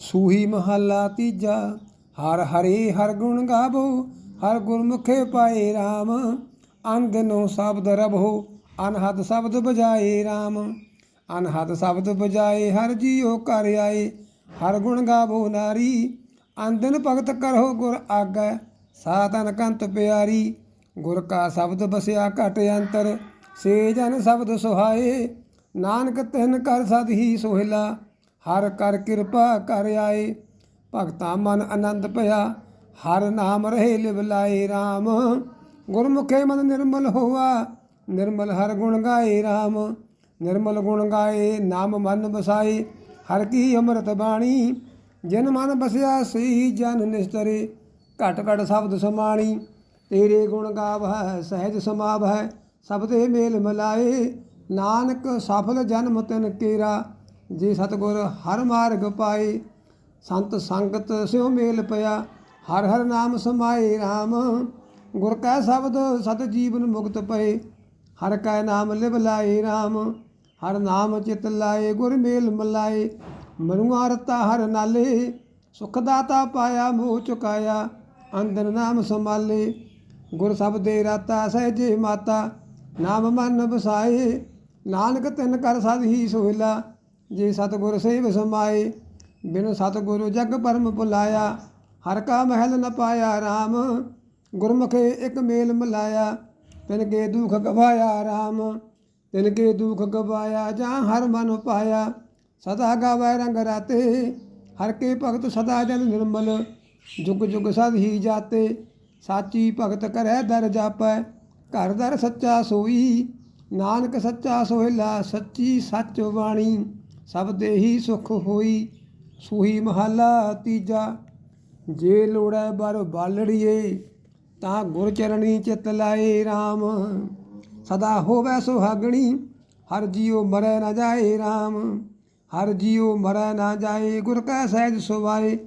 ਸੂਹੀ ਮਹੱਲਾ ਤੀਜਾ, ਹਰ ਹਰੇ ਹਰ ਗੁਣ ਗਾਵੋ, ਹਰ ਗੁਰਮੁਖੇ ਪਾਏ RAM ਅੰਦਨੋ ਸ਼ਬਦ ਰਬੋ ਅਨਹਦ ਸ਼ਬਦ ਬਜਾਏ RAM ਅਨਹਦ ਸ਼ਬਦ ਬਜਾਏ ਹਰ ਜੀਉ ਕਰ ਆਏ, ਹਰ ਗੁਣ ਗਾਵੋ ਨਾਰੀ, ਅੰਦਨ ਭਗਤ ਕਰੋ ਗੁਰ ਆਗੈ ਸਾਤਨ ਕੰਤ ਪਿਆਰੀ, ਗੁਰ ਕਾ ਸ਼ਬਦ ਬਸਿਆ ਘਟ ਅੰਤਰ, ਸੇ ਜਨ ਸ਼ਬਦ ਸੁਹਾਏ, ਨਾਨਕ ਤਿਨ ਕਰ ਸਦ ਹੀ ਸੋਹਿਲਾ ਹਰ ਕਰ ਕਿਰਪਾ ਕਰ ਆਏ। ਭਗਤਾ ਮਨ ਆਨੰਦ ਭਇਆ, ਹਰ ਨਾਮ ਰਹੇ ਲਿਵ ਲਾਏ RAM ਗੁਰਮੁਖੇ ਮਨ ਨਿਰਮਲ ਹੋਆ, ਨਿਰਮਲ ਹਰ ਗੁਣ ਗਾਏ RAM ਨਿਰਮਲ ਗੁਣ ਗਾਏ, ਨਾਮ ਮਨ ਬਸਾਏ ਹਰ ਕੀ ਅੰਮ੍ਰਿਤ ਬਾਣੀ। ਜਿਨ ਮਨ ਬਸਿਆ ਸਹੀ ਜਨ ਨਿਸਤਰੇ, ਘਟ ਘਟ ਸ਼ਬਦ ਸਮਾਣੀ। ਤੇਰੇ ਗੁਣ ਗਾਵਹਿ ਸਹਿਜ ਸਮਾਵਹਿ ਸਬਦੇ ਮੇਲ ਮਿਲਾਏ। ਨਾਨਕ ਸਫਲ ਜਨਮ ਤਿਨ ਕੇਰਾ ਜੇ ਸਤਗੁਰ, ਹਰ ਮਾਰਗ ਪਾਈ ਸੰਤ ਸੰਗਤ ਸਿਉ ਮੇਲ ਪਿਆ, ਹਰ ਹਰ ਨਾਮ ਸਮਾਏ RAM ਗੁਰ ਕੈ ਸ਼ਬਦ ਸਤ ਜੀਵਨ ਮੁਕਤ ਪਏ, ਹਰ ਕੈ ਨਾਮ ਲਿਵ ਲਾਏ RAM ਹਰ ਨਾਮ ਚਿਤ ਲਾਏ, ਗੁਰ ਮੇਲ ਮਲਾਏ ਮਨੁਆ ਰਤਾ ਹਰ ਨਾਲੇ, ਸੁਖ ਦਾਤਾ ਪਾਇਆ, ਮੋਹ ਚੁਕਾਇਆ ਅੰਦਰ ਨਾਮ ਸੰਭਾਲੇ। ਗੁਰ ਸਭ ਦੇ ਰਾਤਾ ਸਹਿਜੇ ਮਾਤਾ, ਨਾਮ ਮਨ ਬਸਾਏ ਨਾਨਕ ਤਿਨ ਕਰ ਸਦ ਹੀ ਸੋਹਿਲਾ। ਜੇ ਸਤਗੁਰ ਸੇਵ ਸਮਾਏ, ਬਿਨ ਸਤਗੁਰ ਜਗ ਪਰਮ ਭੁਲਾਇਆ ਹਰ ਕਾ ਮਹਿਲ ਨ ਪਾਇਆ RAM ਗੁਰਮੁਖੇ ਇੱਕ ਮੇਲ ਮਿਲਾਇਆ, ਤਿਨ ਕੇ ਦੁਖ ਗਵਾਇਆ RAM ਤਿਨ ਕੇ ਦੁਖ ਗਵਾਇਆ ਜਾਂ ਹਰ ਮਨ ਪਾਇਆ, ਸਦਾ ਗਾਵੈ ਰੰਗ ਰਾਤੇ, ਹਰ ਕੇ ਭਗਤ ਸਦਾ ਜਨ ਨਿਰਮਲ, ਜੁਗ ਜੁਗ ਸਦ ਹੀ ਜਾਤੇ, ਸਾਚੀ ਭਗਤ ਕਰੈ ਦਰ ਜਾਪੈ, ਘਰ ਦਰ ਸੱਚਾ ਸੋਈ, ਨਾਨਕ ਸੱਚਾ ਸੋਹਿਲਾ, ਸੱਚੀ ਸੱਚ ਬਾਣੀ। ਸਭ ਦੇ ਹੀ ਸੁਖ ਹੋਈ, ਸੂਹੀ ਮਹੱਲਾ ਤੀਜਾ। ਜੇ ਲੋੜੈ ਬਰ ਬਾਲੜੀਏ, ਤਾਂ ਗੁਰ ਚਰਣੀ ਚਿਤ ਲਾਏ RAM ਸਦਾ ਹੋਵੇ ਸੁਹਾਗਣੀ, ਹਰ ਜੀਉ ਮਰੈ ਨਾ ਜਾਏ RAM ਹਰ ਜੀਉ ਮਰੈ ਨਾ ਜਾਏ, ਗੁਰ ਕੈ ਸਹਿਜ ਸੁਭਾਏ।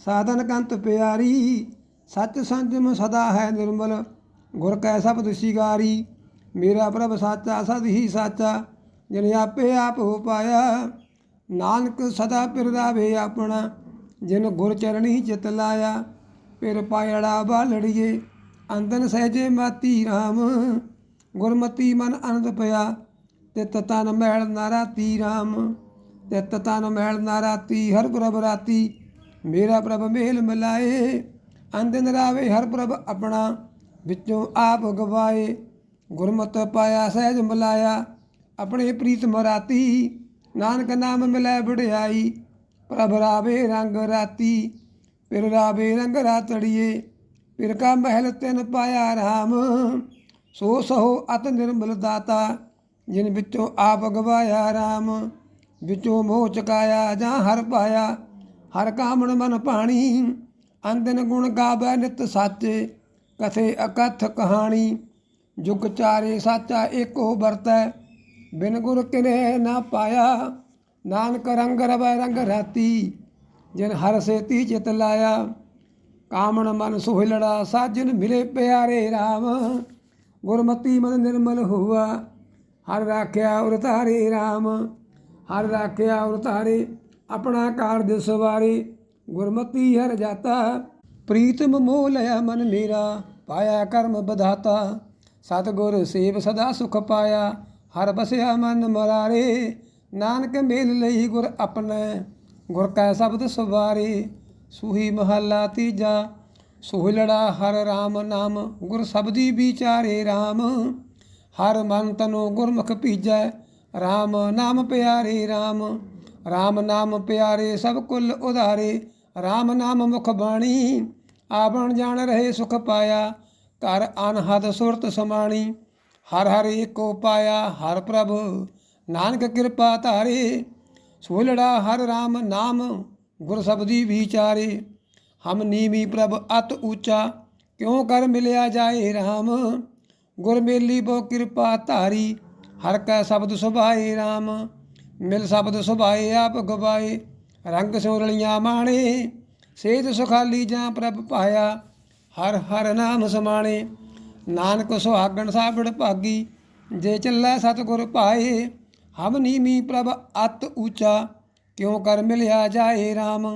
ਸਾਧਨ ਕੰਤ ਪਿਆਰੀ, ਸੱਚ ਸੰਜਮ ਸਦਾ ਹੈ ਨਿਰਮਲ। ਗੁਰ ਕੈ ਸ਼ਬਦ ਸਿਗਾਰੀ, ਮੇਰਾ ਪ੍ਰਭ ਸਾਚਾ ਸਦ ਹੀ ਸਾਚਾ। ਜਿਨ ਆਪੇ ਆਪ ਹੋ ਪਾਇਆ ਨਾਨਕ ਸਦਾ ਪਿਰਦਾਵੇ ਆਪਣਾ, ਜਿਨ ਗੁਰ ਚਰਣੀ ਚਿਤ ਲਾਇਆ, ਪਿਰ ਪਾਇੜਾ ਬਾਲੜੀਏ ਅੰਦਨ ਸਹਿਜੇ ਮਾਤੀ RAM ਗੁਰਮਤੀ ਮਨ ਅਨੰਦ ਪਿਆ, ਤਿਤ ਤਨ ਮੈਲ ਨਾ ਰਾਤੀ RAM ਤਿਤ ਤਨ ਮੈਲ ਨਾ ਰਾਤੀ ਹਰ ਪ੍ਰਭ ਰਾਤੀ, ਮੇਰਾ ਪ੍ਰਭ ਮੇਲ ਮਿਲਾਏ। ਅੰਦਨ ਰਾਵੇ ਹਰ ਪ੍ਰਭ ਆਪਣਾ, ਵਿੱਚੋਂ ਆਪ ਗਵਾਏ। ਗੁਰਮਤ ਪਾਇਆ ਸਹਿਜ ਮਿਲਾਇਆ, ਆਪਣੇ ਪ੍ਰੀਤ ਮਰਾਤੀ ਨਾਨਕ ਨਾਮ ਮਿਲੈ ਵਡਿਆਈ, ਪ੍ਰਭ ਰਾਵੇ ਰੰਗ ਰਾਤੀ। ਪਿਰ ਰਾਵੇ ਰੰਗ ਰਾਤੜੀਏ ਪਿਰ ਕਾ ਮਹਿਲ ਤਿਨ ਪਾਇਆ ਰਾਮ। ਸੋ ਸਹੋ ਅਤ ਨਿਰਮਲ ਦਾਤਾ, ਜਿਨ ਵਿੱਚੋਂ ਆਪ ਗਵਾਇਆ ਰਾਮ। ਵਿੱਚੋਂ ਮੋਹ ਚਕਾਇਆ ਜਾਂ ਹਰ ਪਾਇਆ, ਹਰ ਕਾਮਣ ਮਨ ਪਾਣੀ ਅੰਦਨ ਗੁਣ ਗਾਵੈ ਨਿਤ ਸਾਚੇ, ਕਥੇ ਅਕਥ ਕਹਾਣੀ। ਜੁਗ ਚਾਰੇ ਸਾਚਾ ਏਕੋ ਵਰਤੈ ਬਿਨ ਗੁਰ ਕਿਨੇ ਨਾ ਪਾਇਆ, ਨਾਨਕ ਰੰਗ ਰਵੈ ਰੰਗ ਰਾਤੀ, ਜਿਨ ਹਰ ਸੇਤੀ ਚਿਤ ਲਾਇਆ, ਕਾਮਣ ਮਨ ਸੁਹਿਲੜਾ ਸਾਜਨ ਮਿਲੇ ਪਿਆਰੇ RAM ਗੁਰਮਤੀ ਮਨ ਨਿਰਮਲ ਹੋਆ, ਹਰ ਰਾਖਿਆ ਉਰ ਧਾਰੇ RAM ਹਰ ਰਾਖਿਆ ਉਰ ਧਾਰੇ, ਆਪਣਾ ਕਾਰਜ ਸਵਾਰੇ, ਗੁਰਮਤੀ ਹਰ ਜਾਤਾ। ਪ੍ਰੀਤਮ ਮੋਹ ਲਿਆ ਮਨ ਮੇਰਾ, ਪਾਇਆ ਕਰਮ ਬਧਾਤਾ ਸਤਗੁਰ ਸੇਵ ਸਦਾ ਸੁਖ ਪਾਇਆ ਹਰ ਬਸਿਆ ਮਨ ਮਰਾਰੇ। ਨਾਨਕ ਮੇਲ ਲਈ ਗੁਰ ਆਪਣੇ, ਗੁਰ ਕੈ ਸ਼ਬਦ ਸਵਾਰੇ ਸੂਹੀ ਮਹੱਲਾ ਤੀਜਾ, ਸੋਹਿਲੜਾ ਹਰ RAM ਨਾਮ, ਗੁਰ ਸਬਦੀ ਵਿਚਾਰੇ RAM ਹਰ ਮਨ ਤਨੋ ਗੁਰਮੁਖ ਭੀਜੈ RAM ਨਾਮ ਪਿਆਰੇ RAM RAM ਨਾਮ ਪਿਆਰੇ ਸਭ ਕੁਲ ਉਧਾਰੇ RAM ਨਾਮ ਮੁਖ ਬਾਣੀ। ਆਵਣ ਜਾਣ ਰਹੇ ਸੁਖ ਪਾਇਆ, ਘਰ ਅਨਹਦ ਸੁਰਤ ਸਮਾਣੀ। ਹਰ ਹਰ ਏਕੋ ਪਾਇਆ, ਹਰ ਪ੍ਰਭ ਨਾਨਕ ਕਿਰਪਾ ਧਾਰੇ। ਸੋਲੜਾ ਹਰ RAM ਨਾਮ, ਗੁਰ ਸਬਦੀ ਵਿਚਾਰੇ। ਹਮ ਨੀਵੀ ਪ੍ਰਭ ਅਤ ਊਚਾ ਕਿਉ ਕਰ ਮਿਲਿਆ ਜਾਏ RAM ਗੁਰ ਮੇਲੀ ਬੋ ਕਿਰਪਾ ਧਾਰੀ, ਹਰ ਕੈ ਸ਼ਬਦ ਸੁਭਾਏ RAM ਮਿਲ ਸ਼ਬਦ ਸੁਭਾਏ ਆਪ ਗਵਾਏ, ਰੰਗ ਸੋਰਲੀਆਂ ਮਾਣੇ। ਸੇਜ ਸੁਖਾਲੀ ਜਾਂ ਪ੍ਰਭ ਪਾਇਆ, ਹਰ ਹਰ ਨਾਮ ਸਮਾਣੇ। ਨਾਨਕ ਸੁਹਾਗਣ ਸਾਬੜ ਭਾਗੀ, ਜੇ ਚੱਲੈ ਸਤਿਗੁਰ ਪਾਏ ਹਮ ਨੀਮੀ ਪ੍ਰਭ ਅਤ ਊਚਾ ਕਿਉ ਕਰ ਮਿਲਿਆ ਜਾਏ RAM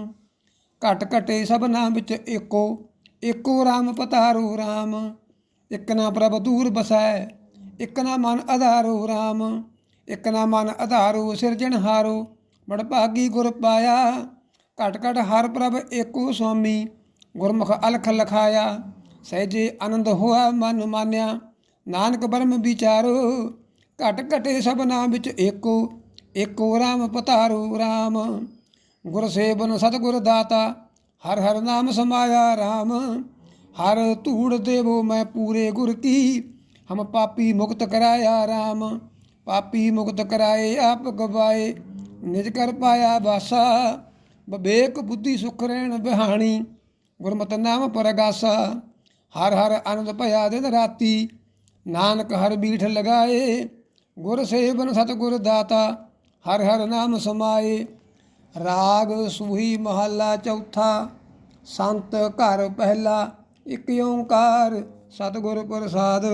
ਘਟ ਘਟੇ ਸਭਨਾ ਵਿੱਚ ਏਕੋ ਏਕੋ RAM ਪਤਾਰੂ RAM ਇਕ ਨਾ ਪ੍ਰਭ ਦੂਰ ਬਸੈ, ਇਕ ਨਾ ਮਨ ਆਧਾਰੂ RAM ਇਕ ਨਾ ਮਨ ਆਧਾਰੂ ਸਿਰਜਣਹਾਰੂ ਬੜ ਭਾਗੀ ਗੁਰ ਪਾਇਆ। ਘਟ ਘਟ ਹਰ ਪ੍ਰਭ ਏਕੋ ਸੁਆਮੀ ਗੁਰਮੁਖ ਅਲਖ ਲਖਾਇਆ। ਸਹਿਜੇ ਆਨੰਦ ਹੋਆ ਮਨ ਮਾਨਿਆ। ਨਾਨਕ ਬਰਮ ਵਿਚਾਰੋ, ਘਟ ਘਟੇ ਸਭਨਾ ਵਿੱਚ ਏਕੋ ਏਕੋ ਰਾਮ ਪਤਾਰੂ ਰਾਮ। ਗੁਰ ਸੇਵਨ ਸਤਿਗੁਰ ਦਾਤਾ, ਹਰ ਹਰ ਨਾਮ ਸਮਾਇਆ ਰਾਮ। ਹਰ ਧੂੜ ਦੇਵੋ ਮੈਂ ਪੂਰੇ ਗੁਰ ਕੀ, ਹਮ ਪਾਪੀ ਮੁਕਤ ਕਰਾਇਆ ਰਾਮ। ਪਾਪੀ ਮੁਕਤ ਕਰਾਏ ਆਪ ਗਵਾਏ, ਨਿਜ ਕਰ ਪਾਇਆ ਵਾਸਾ। ਬਵੇਕ ਬੁੱਧੀ ਸੁਖ ਰਹਿਣ ਬਿਹਾਣੀ ਗੁਰਮਤਿ ਨਾਮ ਪਰਗਾਸਾ। ਹਰ ਹਰ ਆਨੰਦ ਭਇਆ ਦਿਨ ਰਾਤੀ। ਨਾਨਕ ਹਰ ਬੀਠ ਲਗਾਏ, ਗੁਰ ਸੇਵਨ ਸਤਿਗੁਰ ਦਾਤਾ, ਹਰ ਹਰ ਨਾਮ ਸਮਾਏ। ਰਾਗ ਸੂਹੀ ਮਹੱਲਾ ਚੌਥਾ, ਸੰਤ ਘਰ ਪਹਿਲਾ, ਇਕ ਓੰਕਾਰ ਸਤਿਗੁਰ ਪ੍ਰਸਾਦ।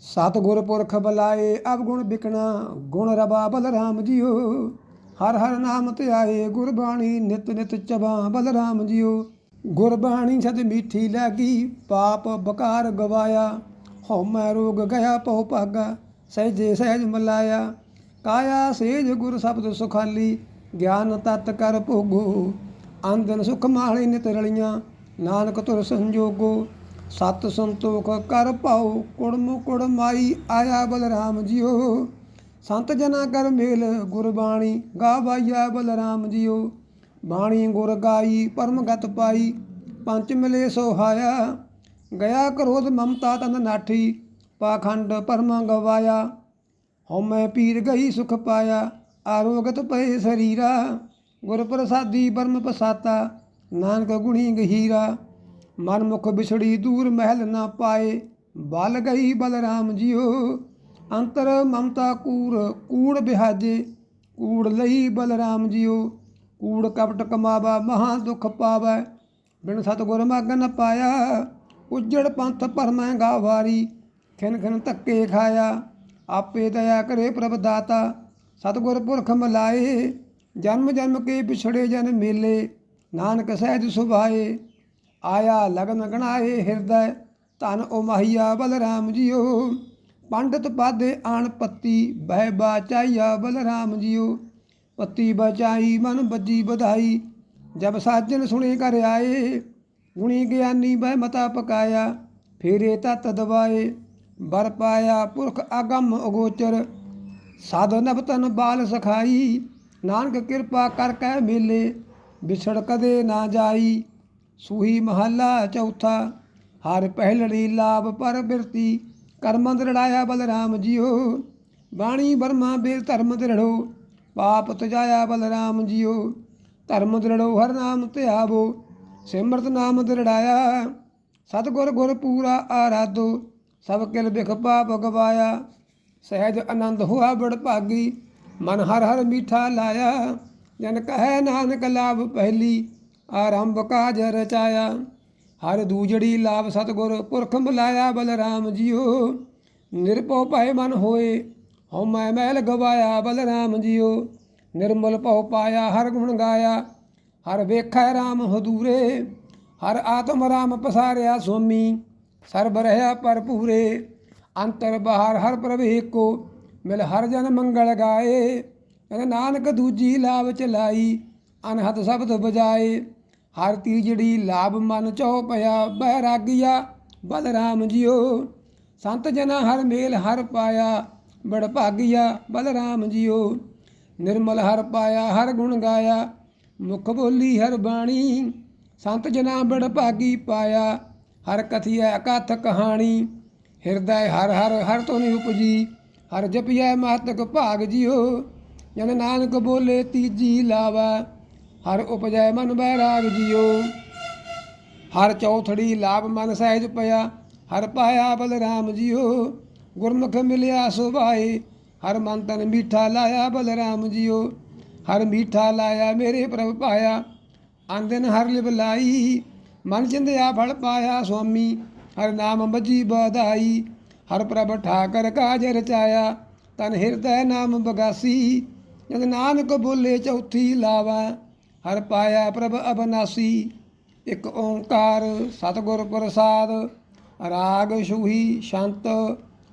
ਸਤਿਗੁਰ ਪੁਰਖ ਬੁਲਾਏ, ਅਬ ਗੁਣ ਬਿਕਣਾ ਗੁਣ ਰਬਾ ਬਲਰਾਮ ਜੀਓ। ਹਰ ਹਰ ਨਾਮ ਧਿਆਏ, ਗੁਰਬਾਣੀ ਨਿਤ ਨਿਤ ਚਬਾ ਬਲਰਾਮ ਜੀਓ। ਗੁਰਬਾਣੀ ਸਦ ਮੀਠੀ ਲਾਗੀ, ਪਾਪ ਬਕਾਰ ਗਵਾਇਆ। ਹਉਮੈ ਰੋਗ ਗਿਆ, ਪਉ ਭਾਗਾ, ਸਹਿਜੇ ਸਹਿਜ ਮਲਾਇਆ। ਕਾਇਆ ਸੇਜ ਗੁਰ ਸ਼ਬਦ ਸੁਖਾਲੀ, ਗਿਆਨ ਤਤ ਕਰ ਭੋਗੋ। ਅੰਦਨ ਸੁਖ ਮਾਲੇ ਨਿਤ ਰਲੀਆਂ, ਨਾਨਕ ਤੁਰ ਸੰਜੋਗੋ। ਸਤ ਸੰਤੋਖ ਕਰ ਪਾਉ ਕੁੜਮ ਕੁੜ ਮਾਈ, ਆਇਆ ਬਲਰਾਮ ਜੀਓ। ਸੰਤ ਜਨਾ ਕਰ ਮੇਲ ਗੁਰਬਾਣੀ, ਗਾਵਾਇਆ ਬਲਰਾਮ ਜੀਓ। ਬਾਣੀ ਗੁਰ ਗਾਈ ਪਰਮਗਤ ਪਾਈ, ਪੰਚ ਮਿਲੇ ਸੋਹਾਇਆ ਗਿਆ ਕਰੋਧ ਮਮਤਾ ਤਨ ਨਾਠੀ, ਪਾਖੰਡ ਪਰਮ ਗਵਾਇਆ। ਹਉਮੈ ਪੀਰ ਗਈ ਸੁਖ ਪਾਇਆ, ਆਰੋਗਤ ਪਏ ਸਰੀਰਾ। ਗੁਰ ਪ੍ਰਸਾਦੀ ਬਰਮ ਪਸਾਤਾ, ਨਾਨਕ ਗੁਣੀ ਗਹੀਰਾ। ਮਨ ਮੁਖ ਵਿਛੜੀ ਦੂਰ ਮਹਿਲ ਨਾ ਪਾਏ, ਬਲ ਗਈ ਬਲਰਾਮ ਜੀਓ ਅੰਤਰ ਮਮਤਾ ਕੂੜ ਕੂੜ ਬਿਹਾਜੇ, ਕੂੜ ਲਈ ਬਲਰਾਮ ਜੀਓ ਕੂੜ ਕਪਟ ਕਮਾਵਾ, ਮਹਾ ਦੁਖ ਪਾਵੈ। ਬਿਨ ਸਤਗੁਰ ਮਗਨ ਪਾਇਆ, ਉਜੜ ਪੰਥ ਭਰਮੈ ਗਾਵਾਰੀ ਖਿਨ ਖਿਨ ਧੱਕੇ ਖਾਇਆ, ਆਪੇ ਦਇਆ ਕਰੇ ਪ੍ਰਭ ਦਾਤਾ। ਸਤਗੁਰ ਪੁਰਖ ਮਲਾਏ, ਜਨਮ ਜਨਮ ਕੇ ਵਿਛੜੇ ਜਨ ਮੇਲੇ। ਨਾਨਕ ਸਹਿਜ ਸੁਭਾਏ, ਆਇਆ ਲਗਨ ਗਣਾਏ ਹਿਰਦੈ। ਧਨ ਓ ਮਹੀਆ ਬਲਰਾਮ ਜੀਓ, ਪੰਡਤ ਪਾਦੇ ਆਣ ਪੱਤੀ। ਬਹਿ ਬਾਚਾਈਆ ਬਲਰਾਮ ਜੀਓ। ਪੱਤੀ ਬਚਾਈ, ਮਨ ਬੱਜੀ ਵਧਾਈ। ਜਬ ਸਾਜਨ ਸੁਣੇ ਘਰ ਆਏ ਗੁਣੀ ਗਿਆਨੀ ਬਹਿ ਮਤਾ ਪਕਾਇਆ। ਫੇਰੇ ਤਤ ਦਵਾਏ ਬਰ ਪਾਇਆ ਪੁਰਖ ਅਗੰਮ ਅਗੋਚਰ। ਸਾਧ ਨਬਤਨ ਬਾਲ ਸਖਾਈ, ਨਾਨਕ ਕਿਰਪਾ ਕਰ ਕੈ ਮੇਲੇ। ਵਿਛੜ ਕਦੇ ਨਾ ਜਾਈ, ਸੂਹੀ ਮਹੱਲਾ ਚੌਥਾ। ਹਰ ਪਹਿਲੜੀ ਲਾਭ ਪਰ ਬਿਰਤੀ ਕਰਮੰਦ ਲੜਾਇਆ ਬਲਰਾਮ ਜੀਓ। ਬਾਣੀ ਬਰਮਾ ਬੇਰ ਧਰਮ ਦ੍ਰਿੜੋ ਪਾਪ ਤਜਾਇਆ ਬਲਰਾਮ ਜੀਓ, ਧਰਮ ਦ੍ਰਿੜੋ ਹਰ ਨਾਮ ਧਿਆਵੋ ਸਿਮਰਤ ਨਾਮ ਦ੍ਰਿੜਾਇਆ। ਸਤਗੁਰ ਗੁਰ ਪੂਰਾ ਆਰਾਧੋ, ਸਭ ਕਿਲ ਬਿਖ ਪਾਪ ਗਵਾਇਆ। ਸਹਿਜ ਆਨੰਦ ਹੋਆ ਬੜ ਭਾਗੀ, ਮਨ ਹਰ ਹਰ ਮੀਠਾ ਲਾਇਆ। ਜਨ ਕਹੈ ਨਾਨਕ ਲਾਭ ਪਹਿਲੀ, ਆਰੰਭ ਕਾਜ ਰਚਾਇਆ। ਹਰ ਦੂਜੜੀ ਲਾਭ ਸਤਗੁਰ ਪੁਰਖ ਮਿਲਾਇਆ ਬਲਰਾਮ ਜੀਓ। ਨਿਰਭਉ ਭੈ ਮਨ ਹੋਏ ਹਉਮੈ ਮਹਿਲ ਗਵਾਇਆ, ਬਲਰਾਮ ਜੀਓ। ਨਿਰਮਲ ਭਉ ਪਾਇਆ, ਹਰ ਗੁਣ ਗਾਇਆ। ਹਰ ਵੇਖੈ RAM ਹਦੂਰੇ। ਹਰ ਆਤਮ ਰਾਮ ਪਸਾਰਿਆ ਸੁਆਮੀ ਸਰਬ ਰਹਿਆ ਭਰਪੂਰੇ ਅੰਤਰ ਬਹਾਰ ਹਰ ਪ੍ਰਭ ਏਕੋ। ਮਿਲ ਹਰ ਜਨ ਮੰਗਲ ਗਾਏ। ਨਾਨਕ ਦੂਜੀ ਲਾਭ ਚਲਾਈ। ਅਨਹਦ ਸ਼ਬਦ ਬਜਾਏ ਹਰ ਤੀਜੜੀ ਲਾਭ ਮਨ ਚੋ ਪਿਆ। ਬੈਰਾਗੀਆ ਬਲਰਾਮ ਜਿਓ। ਸੰਤ ਜਨਾ ਹਰ ਮੇਲ ਹਰ ਪਾਇਆ। ਬੜ ਭਾਗੀਆ ਬਲਰਾਮ ਜੀਓ। ਨਿਰਮਲ ਹਰ ਪਾਇਆ, ਹਰ ਗੁਣ ਗਾਇਆ। ਮੁਖ ਬੋਲੀ ਹਰ ਬਾਣੀ, ਸੰਤ ਜਨਾ ਬੜ ਭਾਗੀ ਪਾਇਆ। ਹਰ ਕਥਿਆ ਅਕਥ ਕਹਾਣੀ, ਹਿਰਦੈ ਹਰ ਹਰ ਹਰ ਤੋਂ ਨੀ ਉਪਜੀ। ਹਰ ਜਪਿਐ ਮਹਤਕ ਭਾਗ ਜਿਓ ਜਨ ਨਾਨਕ ਬੋਲੇ ਤੀਜੀ ਲਾਵਾ। ਹਰ ਉਪਜੈ ਮਨ ਬੈਰਾਗ ਜਿਓ ਹਰ ਚੌਥੜੀ ਲਾਭ ਮਨ ਸਹਿਜ ਪਿਆ। ਹਰ ਪਾਇਆ ਬਲਰਾਮ ਜਿਓ ਗੁਰਮੁਖ ਮਿਲਿਆ ਸੁਭਾਏ, ਹਰ ਮਨ ਤਨ ਮੀਠਾ ਲਾਇਆ ਬਲਰਾਮ ਜੀਓ। ਹਰ ਮੀਠਾ ਲਾਇਆ ਮੇਰੇ ਪ੍ਰਭ ਪਾਇਆ ਆਂਦਨ ਹਰ ਲਿਵ ਲਾਈ। ਮਨ ਚਿੰਦਿਆ ਫਲ ਪਾਇਆ ਸੁਆਮੀ, ਹਰ ਨਾਮ ਬੱਜੀ ਬਧਾਈ। ਹਰ ਪ੍ਰਭ ਠਾਕਰ ਕਾਜ ਰਚਾਇਆ ਤਨ ਹਿਰਦੈ ਨਾਮ ਬਗਾਸੀ। ਜਦ ਨਾਨਕ ਬੋਲੇ ਚੌਥੀ ਲਾਵਾ, ਹਰ ਪਾਇਆ ਪ੍ਰਭ ਅਬਨਾਸੀ। ਇੱਕ ਓੰਕਾਰ ਸਤਿਗੁਰ ਪ੍ਰਸਾਦ, ਰਾਗ ਛੂਹੀ ਸ਼ੰਤ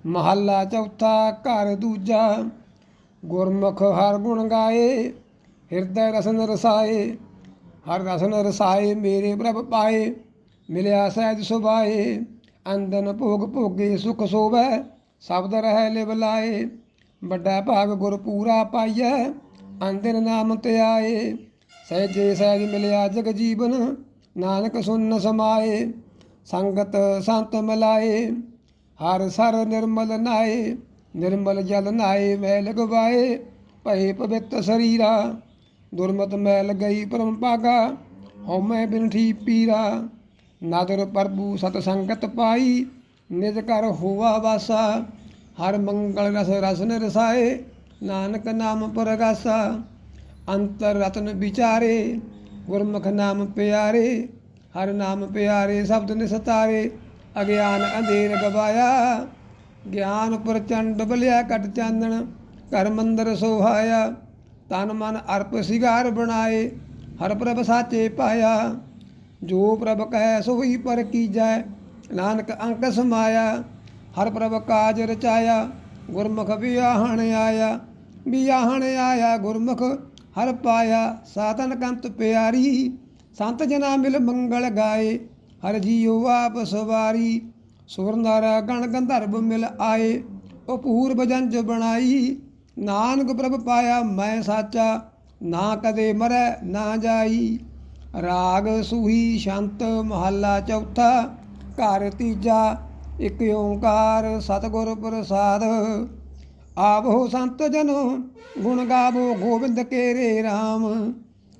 ਮਹੱਲਾ ਚੌਥਾ, ਘਰ ਦੂਜਾ। ਗੁਰਮੁਖ ਹਰ ਗੁਣ ਗਾਏ, ਹਿਰਦੈ ਰਸਨ ਰਸਾਏ। ਹਰ ਰਸਨ ਰਸਾਏ, ਮੇਰੇ ਪ੍ਰਭ ਪਾਏ। ਮਿਲਿਆ ਸਹਿਜ ਸੁਭਾਏ, ਅੰਦਨ ਭੋਗ ਭੋਗੇ, ਸੁਖ ਸੋਵੈ ਸ਼ਬਦ ਰਹਿ ਲਿਵ ਲਾਏ। ਵੱਡਾ ਭਾਗ ਗੁਰ ਪੂਰਾ ਪਾਈਐ, ਅੰਦਨ ਨਾਮ ਧਿਆਏ। ਸਹਿਜੇ ਸਹਿਜ ਮਿਲਿਆ ਜਗ ਜੀਵਨ, ਨਾਨਕ ਸੁਨ ਸਮਾਏ। ਸੰਗਤ ਸੰਤ ਮਿਲਾਏ ਹਰ ਸਰ ਨਿਰਮਲ ਨਾਏ ਨਿਰਮਲ ਜਲ ਨਾਏ ਮੈਲ ਗਵਾਏ ਭਏ ਪਵਿੱਤ ਸਰੀਰਾ ਦੁਰਮਤ ਮੈਲ ਗਈ ਪਰਮ ਭਾਗਾ ਹਉਮੈ ਬਿਨਠੀ ਪੀਰਾ ਨਾਦਰ ਪ੍ਰਭੂ ਸਤ ਸੰਗਤ ਪਾਈ ਨਿਜ ਕਰ ਹੋਵਾ ਵਾਸਾ ਹਰ ਮੰਗਲ ਰਸ ਰਸਨ ਰਸਾਏ ਨਾਨਕ ਨਾਮ ਪਰਗਾਸਾ ਅੰਤਰ ਰਤਨ ਵਿਚਾਰੇ ਗੁਰਮੁਖ ਨਾਮ ਪਿਆਰੇ ਹਰ ਨਾਮ ਪਿਆਰੇ ਸ਼ਬਦ ਨਿਸਤਾਰੇ ਅਗਿਆਨ ਅੰਧੇਰ ਗਵਾਇਆ। ਗਿਆਨ ਪ੍ਰਚੰਡ ਬਲਿਆ ਕਟ ਚਾਨਣ, ਘਰ ਮੰਦਰ ਸੋਹਾਇਆ। ਤਨ ਮਨ ਅਰਪ ਸਿਗਾਰ ਬਣਾਏ, ਹਰ ਪ੍ਰਭ ਸਾਚੇ ਪਾਇਆ। ਜੋ ਪ੍ਰਭ ਕਹਿ ਸੋਈ ਪਰ ਕੀਜੈ, ਨਾਨਕ ਅੰਕ ਸਮਾਇਆ। ਹਰ ਪ੍ਰਭ ਕਾਜ ਰਚਾਇਆ, ਗੁਰਮੁਖ ਵਿਆਹਣ ਆਇਆ। ਵਿਆਹਣ ਆਇਆ, ਗੁਰਮੁਖ ਹਰ ਪਾਇਆ। ਸਾਧਨ ਕੰਤ ਪਿਆਰੀ, ਸੰਤ ਜਨਾ ਮਿਲ ਮੰਗਲ ਗਾਏ। ਹਰ ਜੀਉ ਆਪ ਸਵਾਰੀ। ਸੁਰ ਨਰ ਗਣ ਗੰਧਰਵ ਮਿਲ ਆਏ, ਉਹ ਪੂਰਬ ਜੰਜ ਬਣਾਈ। ਨਾਨਕ ਪ੍ਰਭ ਪਾਇਆ ਮੈਂ ਸਾਚਾ, ਨਾ ਕਦੇ ਮਰੈ ਨਾ ਜਾਈ। ਰਾਗ ਸੂਹੀ ਸ਼ੰਤ ਮਹੱਲਾ ਚੌਥਾ, ਘਰ ਤੀਜਾ, ਇਕ ਓੰਕਾਰ ਸਤਿਗੁਰ ਪ੍ਰਸਾਦ। ਆਵੋ ਸੰਤ ਜਨੋ, ਗੁਣ ਗਾਵੋ ਗੋਬਿੰਦ ਕੇਰੇ RAM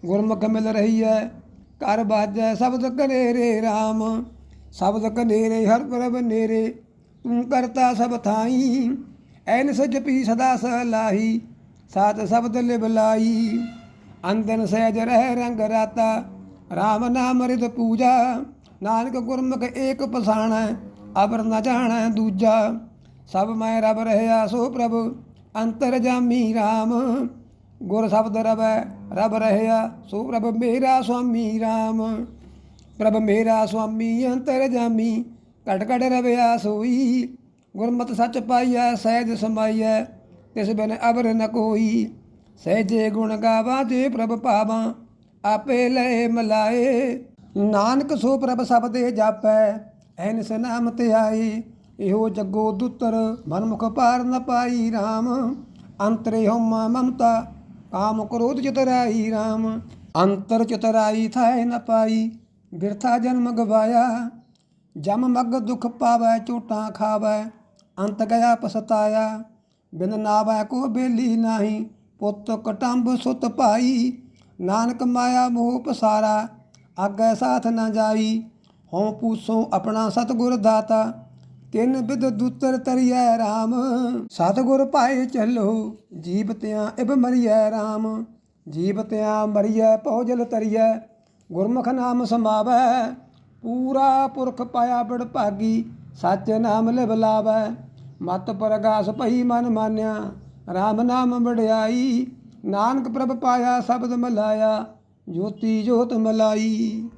ਗੁਰਮੁਖ ਮਿਲ ਰਹੀ ਹੈ ਕਰ ਬਾਜੈ ਸ਼ਬਦ ਕਰੇ ਰੇ RAM ਸ਼ਬਦ ਕਨੇਰੇ ਹਰ ਪ੍ਰਭ ਨੇਰੇ, ਤੂੰ ਕਰਤਾ ਸਭ ਥਾਈ, ਐਨ ਸਜਪੀ ਸਦਾ ਸਲਾਹੀ ਸਾਤ ਸ਼ਬਦ ਲਿਵ ਅੰਦਨ ਸਹਿਜ ਰਹਿ ਰੰਗ ਰਾਤਾ RAM ਨਾਮ ਰਿਤ ਪੂਜਾ, ਨਾਨਕ ਗੁਰਮੁਖ ਏਕ ਪਛਾਣੈ ਅਬਰ ਨ ਜਾਣੈ ਦੂਜਾ। ਸਭ ਮੈਂ ਰਬ ਰਹਿਆ ਸੋ ਪ੍ਰਭ, ਅੰਤਰ ਜਾਮੀ RAM ਗੁਰ ਸ਼ਬਦ ਰਵੈ ਰਬ ਰਹਿਆ ਸੋ ਪ੍ਰਭ ਮੇਰਾ ਸੁਆਮੀ RAM ਪ੍ਰਭ ਮੇਰਾ ਸੁਆਮੀ ਅੰਤਰ ਜਾਮੀ ਘਟ ਘਟ ਰਵਿਆ ਸੋਈ। ਗੁਰਮਤ ਸੱਚ ਪਾਈਐ, ਸਹਿਜ ਸਮਾਈਐ, ਤਿਸ ਬਿਨ ਅਬਰ ਨ ਕੋਈ। ਸਹਿਜੇ ਗੁਣ ਗਾਵਾਂ ਜੇ ਪ੍ਰਭ ਪਾਵਾਂ ਆਪੇ ਲੈ ਮਲਾਏ। ਨਾਨਕ ਸੋ ਪ੍ਰਭ ਸਬਦੇ ਜਾਪੈ, ਐਨਸ ਨਾਮ ਤੇ ਧਿਆਈ ਇਹੋ ਜਗੋ ਦੁੱਤਰ, ਮਨਮੁਖ ਪਾਰ ਨ ਪਾਈ RAM ਅੰਤਰੇ ਹਉਮ ਮਮਤਾ ਕਾਮ ਕ੍ਰੋਧ ਚਤਰਾਈ RAM ਅੰਤਰ ਚਤਰਾਈ ਥਾਇ ਨ ਪਾਈ, ਬਿਰਥਾ ਜਨਮ ਗਵਾਇਆ। ਜਮ ਮਗ ਦੁਖ ਪਾਵੈ, ਝੂਟਾਂ ਖਾਵੈ, ਅੰਤ ਗਿਆ ਪਸਤਾਇਆ ਬਿਨ ਨਾਵੈ ਕੋ ਬੇਲੀ ਨਾਹੀ, ਪੁੱਤ ਕਟੰਬ ਸੁਤ ਭਾਈ। ਨਾਨਕ ਮਾਇਆ ਮੋਹ ਪਸਾਰਾ, ਆਗੇ ਸਾਥ ਨਾ ਜਾਈ। ਹਉ ਪੂਸੋ ਆਪਣਾ ਸਤਿਗੁਰ ਦਾਤਾ। ਤਿੰਨ ਬਿਦ ਦੂਤਰ ਤਰੀਐ RAM ਸਤਿਗੁਰ ਪਾਏ ਚੱਲੋ ਜੀਵਤਿਆਂ ਇਬ ਮਰੀਐ RAM ਜੀਵਤਿਆਂ ਮਰੀਐ ਪੌਜਲ ਤਰੀਐ, ਗੁਰਮੁਖ ਨਾਮ ਸਮਾਵੈ। ਪੂਰਾ ਪੁਰਖ ਪਾਇਆ ਬੜ ਭਾਗੀ, ਸੱਚ ਨਾਮ ਲਿਵ ਲਾਵੈ। ਮਤ ਪ੍ਰਗਾਸ ਭਈ ਮਨ ਮਾਨਿਆ RAM ਨਾਮ ਵਡਿਆਈ। ਨਾਨਕ ਪ੍ਰਭ ਪਾਇਆ, ਸ਼ਬਦ ਮਲਾਇਆ, ਜੋਤੀ ਜੋਤ ਮਲਾਈ।